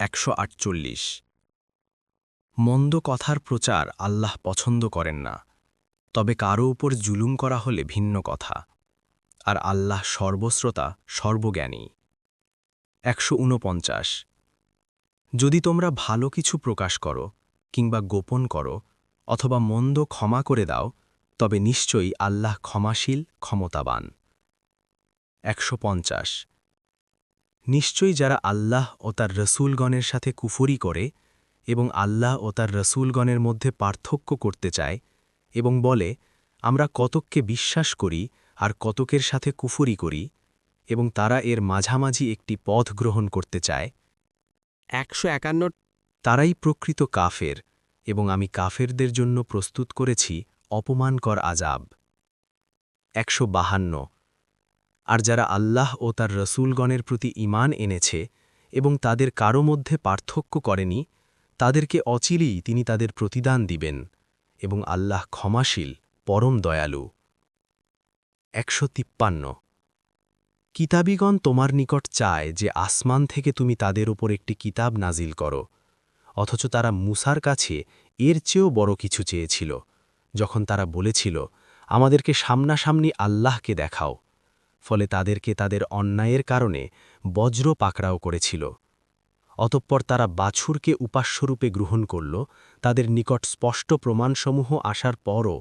একশো আটচল্লিশ। মন্দ কথার প্রচার আল্লাহ পছন্দ করেন না, তবে কারও উপর জুলুম করা হলে ভিন্ন কথা, আর আল্লাহ সর্বশ্রোতা, সর্বজ্ঞানী। একশো ঊনপঞ্চাশ যদি তোমরা ভালো কিছু প্রকাশ করো, কিংবা গোপন করো, অথবা মন্দ ক্ষমা করে দাও, তবে নিশ্চয়ই আল্লাহ ক্ষমাশীল, ক্ষমতাবান। একশো পঞ্চাশ। নিশ্চয়ই যারা আল্লাহ ও তার রসুলগণের সাথে কুফরি করে এবং আল্লাহ ও তার রসুলগণের মধ্যে পার্থক্য করতে চায় এবং বলে, আমরা কতককে বিশ্বাস করি আর কতকের সাথে কুফরি করি এবং তারা এর মাঝামাঝি একটি পথ গ্রহণ করতে চায়। একশো একান্ন তারাই প্রকৃত কাফের এবং আমি কাফেরদের জন্য প্রস্তুত করেছি অপমানকর আজাব একশো বাহান্ন আর যারা আল্লাহ ও তার রসুলগণের প্রতি ঈমান এনেছে এবং তাদের কারও মধ্যে পার্থক্য করেনি, তাদেরকে অচিরেই তিনি তাদের প্রতিদান দিবেন এবং আল্লাহ ক্ষমাশীল, পরম দয়ালু। একশো তিপ্পান্ন। কিতাবিগণ তোমার নিকট চায় যে আসমান থেকে তুমি তাদের ওপর একটি কিতাব নাজিল করো, অথচ তারা মুসার কাছে এর চেয়েও বড় কিছু চেয়েছিল, যখন তারা বলেছিল, আমাদেরকে সামনাসামনি আল্লাহকে দেখাও। ফলে তাদেরকে তাদের অন্যায়ের কারণে বজ্র পাকড়াও করেছিল। অতঃপর তারা বাছুরকে উপাস্যরূপে গ্রহণ করল, তাদের নিকট স্পষ্ট প্রমাণসমূহ আসার পরও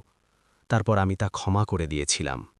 তারপর আমি তা ক্ষমা করে দিয়েছিলাম।